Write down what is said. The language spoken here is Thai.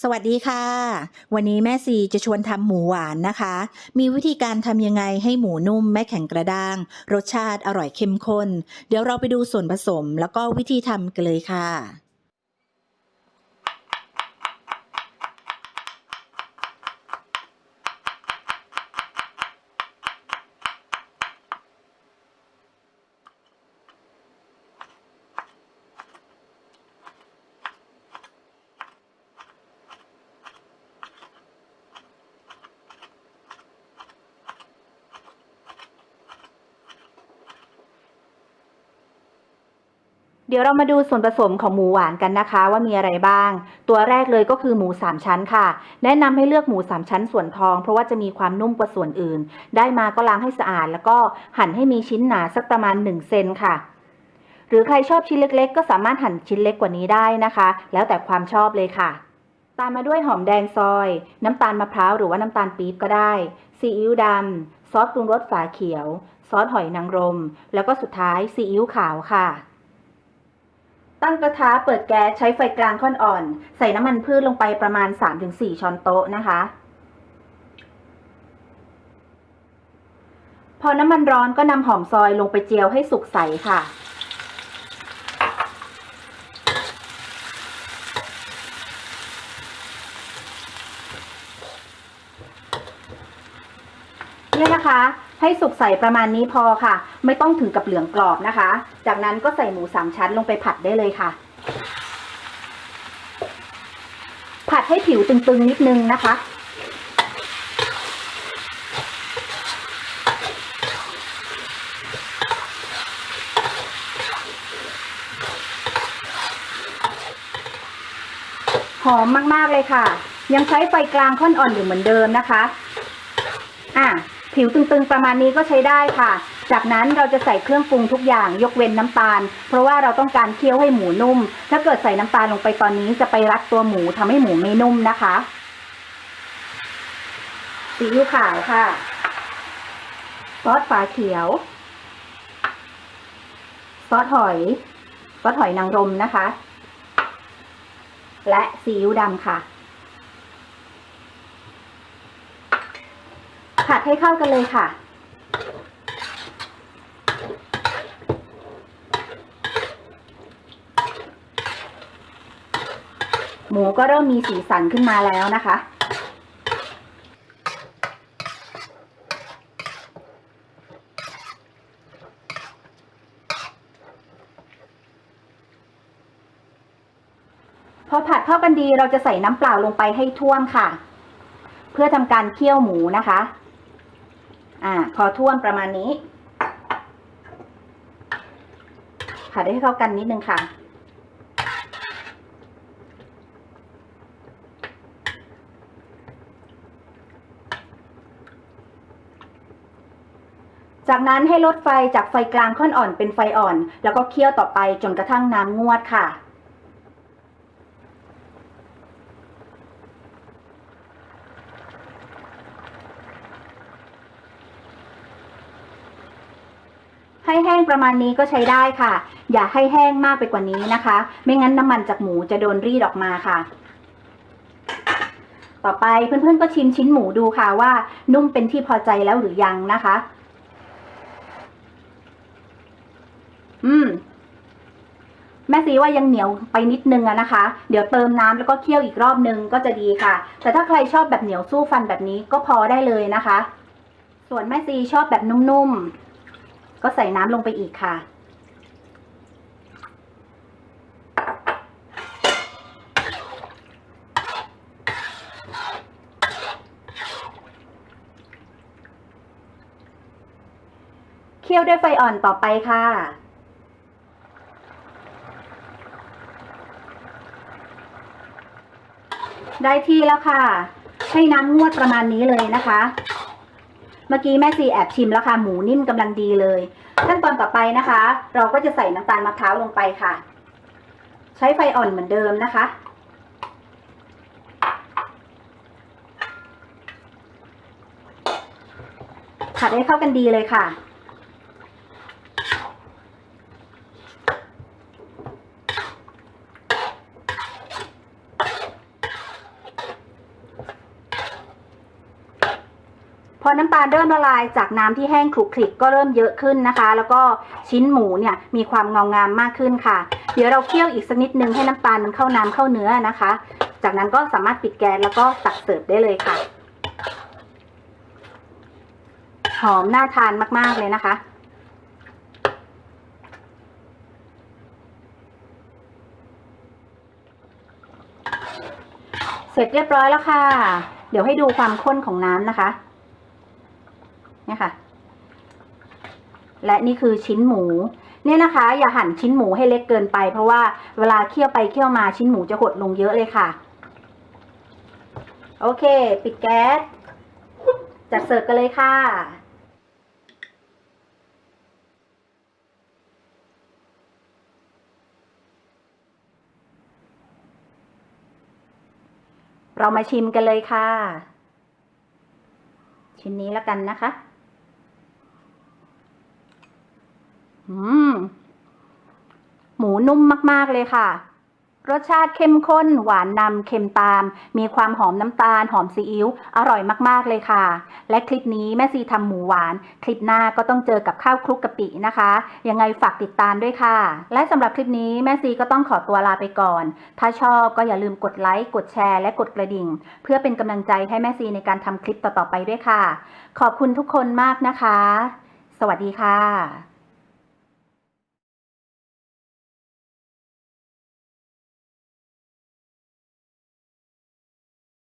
สวัสดีค่ะ วันนี้แม่ซีจะชวนทำหมูหวานนะคะ มีวิธีการทำยังไงให้หมูนุ่มไม่แข็งกระด้าง รสชาติอร่อยเข้มข้น เดี๋ยวเราไปดูส่วนผสมแล้วก็วิธีทำกันเลยค่ะ เดี๋ยวเรามาดูส่วนผสมของหมูหวานกันนะคะ ว่ามีอะไรบ้าง ตัวแรกเลยก็คือหมูสามชั้นค่ะ แนะนำให้เลือกหมูสามชั้นส่วนทอง เพราะว่าจะมีความนุ่มกว่าส่วนอื่น ได้มาก็ล้างให้สะอาด แล้วก็หั่นให้มีชิ้นหนาสักประมาณ 1 เซนค่ะ หรือใครชอบชิ้นเล็กๆ ก็สามารถหั่นชิ้นเล็กกว่านี้ได้นะคะ แล้วแต่ความชอบเลยค่ะ ตามมาด้วยหอมแดงซอย น้ำตาลมะพร้าวหรือว่าน้ำตาลปี๊บก็ได้ซีอิ๊วดำซอสปรุงรสฝาเขียว ซอสหอยนางรม แล้วก็สุดท้ายซีอิ๊วขาวค่ะ ตั้งกระทะเปิดแก๊สใช้ไฟกลางค่อนอ่อน ใส่น้ำมันพืชลงไปประมาณ 3-4 ช้อนโต๊ะนะคะ พอน้ำมันร้อนก็นำหอมซอยลงไปเจียวให้สุกใสค่ะ เนี่ยนะคะ ให้สุกใส่ประมาณนี้พอค่ะ ไม่ต้องถึงกับเหลืองกรอบนะคะ จากนั้นก็ใส่หมูสามชั้นลงไปผัดได้เลยค่ะ ผัดให้ผิวตึงๆนิดนึงนะคะหอมมาก ๆ เลยค่ะ ยังใช้ไฟกลางค่อนอ่อนอยู่เหมือนเดิมนะคะ อะ ผิวตึงๆประมาณนี้ก็ใช้ได้ค่ะ จากนั้นเราจะใส่เครื่องปรุงทุกอย่างยกเว้นน้ำตาล เพราะว่าเราต้องการเคี่ยวให้หมูนุ่ม ถ้าเกิดใส่น้ำตาลลงไปตอนนี้จะไปรัดตัวหมูทำให้หมูไม่นุ่มนะคะซีอิ๊วขาวค่ะซอสฝาเขียว ซอสหอย ซอสหอยนางรมนะคะ และซีอิ๊วดำค่ะ ผัดให้เข้ากันเลยค่ะ หมูก็เริ่มมีสีสันขึ้นมาแล้วนะคะ พอผัดเข้ากันดีเราจะใส่น้ำเปล่าลงไปให้ท่วมค่ะ เพื่อทำการเคี่ยวหมูนะคะ อ่า พอท่วมประมาณนี้ ผัดให้เข้ากันนิดนึงค่ะ จากนั้นให้ลดไฟจากไฟกลางค่อนอ่อนเป็นไฟอ่อน แล้วก็เคี่ยวต่อไปจนกระทั่งน้ำงวดค่ะ ให้แห้งประมาณนี้ก็ใช้ได้ค่ะ อย่าให้แห้งมากไปกว่านี้นะคะ ไม่งั้นน้ำมันจากหมูจะโดนรีดออกมาค่ะ ต่อไปเพื่อนๆก็ชิมชิ้นหมูดูค่ะว่า นุ่มเป็นที่พอใจแล้วหรือยังนะคะ อืมแม่ซีว่ายังเหนียวไปนิดนึงอะนะคะ เดี๋ยวเติมน้ำแล้วก็เคี่ยวอีกรอบนึงก็จะดีค่ะ แต่ถ้าใครชอบแบบเหนียวสู้ฟันแบบนี้ก็พอได้เลยนะคะ ส่วนแม่ซีชอบแบบนุ่มๆ ก็ใส่น้ำลงไปอีกค่ะ เคี่ยวด้วยไฟอ่อนต่อไปค่ะได้ที่แล้วค่ะ ให้น้ำงวดประมาณนี้เลยนะคะ เมื่อกี้แม่ซีแอบชิมแล้วค่ะ หมูนิ่มกำลังดีเลย ขั้นตอนต่อไปนะคะ เราก็จะใส่น้ำตาลมะพร้าวลงไปค่ะ ใช้ไฟอ่อนเหมือนเดิมนะคะ ผัดให้เข้ากันดีเลยค่ะ อน้ำตาลเริ่มละลายจากน้ำที่แห้งคลุกคลิกก็เริ่มเยอะขึ้นนะคะ แล้วก็ชิ้นหมูเนี่ยมีความเงางามมากขึ้นค่ะ เดี๋ยวเราเคี่ยวอีกสักนิดนึงให้น้ำตาลมันเข้าน้ำเข้าเนื้อนะคะ จากนั้นก็สามารถปิดแก๊สแล้วก็ตักเสิร์ฟได้เลยค่ะ หอมน่าทานมากๆเลยนะคะเสร็จเรียบร้อยแล้วค่ะ เดี๋ยวให้ดูความข้นของน้ำนะคะ เนี่ยค่ะ และนี่คือชิ้นหมูเนี่ยนะคะ อย่าหั่นชิ้นหมูให้เล็กเกินไป เพราะว่าเวลาเคี่ยวไปเคี่ยวมาชิ้นหมูจะหดลงเยอะเลยค่ะ โอเค ปิดแก๊สจัดเสิร์ฟกันเลยค่ะเรามาชิมกันเลยค่ะ ชิ้นนี้แล้วกันนะคะ อืม หมูนุ่มมาก ๆ เลยค่ะ รสชาติเข้มข้น หวานนำเค็มตาม มีความหอมน้ำตาล หอมซีอิ๊ว อร่อยมาก ๆ เลยค่ะ และคลิปนี้แม่ซีทำหมูหวาน คลิปหน้าก็ต้องเจอกับข้าวคลุกกะปินะคะ ยังไงฝากติดตามด้วยค่ะ และสำหรับคลิปนี้แม่ซีก็ต้องขอตัวลาไปก่อน ถ้าชอบก็อย่าลืมกดไลค์ กดแชร์ และกดกระดิ่ง เพื่อเป็นกำลังใจให้แม่ซีในการทำคลิปต่อ ๆ ไปด้วยค่ะ ขอบคุณทุกคนมากนะคะ สวัสดีค่ะ